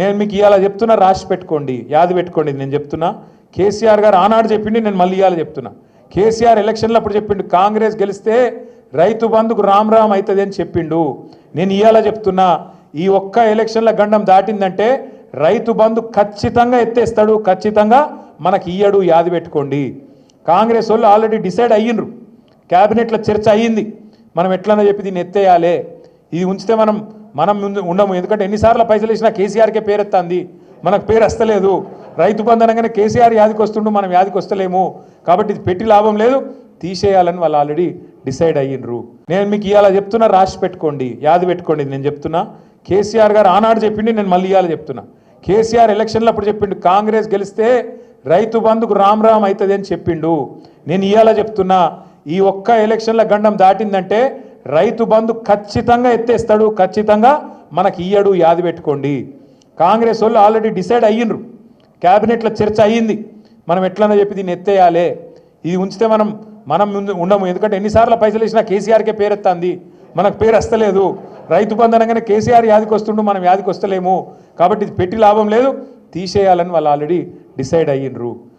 నేను మీకు ఇవాళ చెప్తున్నా రాసి పెట్టుకోండి యాది పెట్టుకోండి నేను చెప్తున్నా. కేసీఆర్ గారు ఆనాడు చెప్పిండి నేను మళ్ళీ ఇవాళ చెప్తున్నా. కేసీఆర్ ఎలక్షన్లో అప్పుడు చెప్పిండు కాంగ్రెస్ గెలిస్తే రైతు బంధుకు రామ్ రామ్ అవుతుంది అని చెప్పిండు. నేను ఇవాళ చెప్తున్నా ఈ ఒక్క ఎలక్షన్ల గండం దాటిందంటే రైతు బంధు ఖచ్చితంగా ఎత్తేస్తాడు ఖచ్చితంగా మనకి ఇయ్యడు యాది పెట్టుకోండి. కాంగ్రెస్ వాళ్ళు ఆల్రెడీ డిసైడ్ అయ్యిండ్రు. క్యాబినెట్లో చర్చ అయ్యింది. మనం ఎట్లన్నా చెప్పి దీన్ని ఎత్తేయాలి. ఇది ఉంచితే మనం మనం ముందు ఉండము. ఎందుకంటే ఎన్నిసార్లు పైసలు ఇచ్చినా కేసీఆర్కే పేరు మనకు పేరు వస్తలేదు. రైతు బంధు అనగానే కేసీఆర్ యాదికి వస్తుండు మనం యాదికి వస్తలేము. కాబట్టి ఇది పెట్టి లాభం లేదు. తీసేయాలని వాళ్ళు ఆల్రెడీ డిసైడ్ అయ్యిండ్రు. నేను మీకు ఇవాళ చెప్తున్నా రాసి పెట్టుకోండి. యాది పెట్టుకోండి నేను చెప్తున్నా. కేసీఆర్ గారు ఆనాడు చెప్పిండి నేను మళ్ళీ ఇవాళ చెప్తున్నా. కేసీఆర్ ఎలక్షన్లో అప్పుడు చెప్పిండు కాంగ్రెస్ గెలిస్తే రైతు బంధుకు రామ్ రామ్ అవుతుంది అని చెప్పిండు. నేను ఇవాళ చెప్తున్నా ఈ ఒక్క ఎలక్షన్ల గండం దాటిందంటే రైతు బంధు ఖచ్చితంగా ఎత్తేస్తాడు ఖచ్చితంగా మనకి ఇయ్యడు యాది పెట్టుకోండి. కాంగ్రెస్ వాళ్ళు ఆల్రెడీ డిసైడ్ అయ్యిండ్రు. క్యాబినెట్లో చర్చ అయ్యింది. మనం ఎట్లన్నా చెప్పి దీన్ని ఎత్తేయాలి. ఇది ఉంచితే మనం మనం ముందు ఉండము. ఎందుకంటే ఎన్నిసార్లు పైసలు ఇచ్చినా కేసీఆర్కే పేరు ఎత్తంది మనకు పేరు వస్తలేదు. రైతు బంధు అనగానే కేసీఆర్ యాదికి వస్తుండు మనం యాదికి వస్తలేము. కాబట్టి ఇది పెట్టి లాభం లేదు. తీసేయాలని వాళ్ళు ఆల్రెడీ డిసైడ్ అయ్యిండ్రు.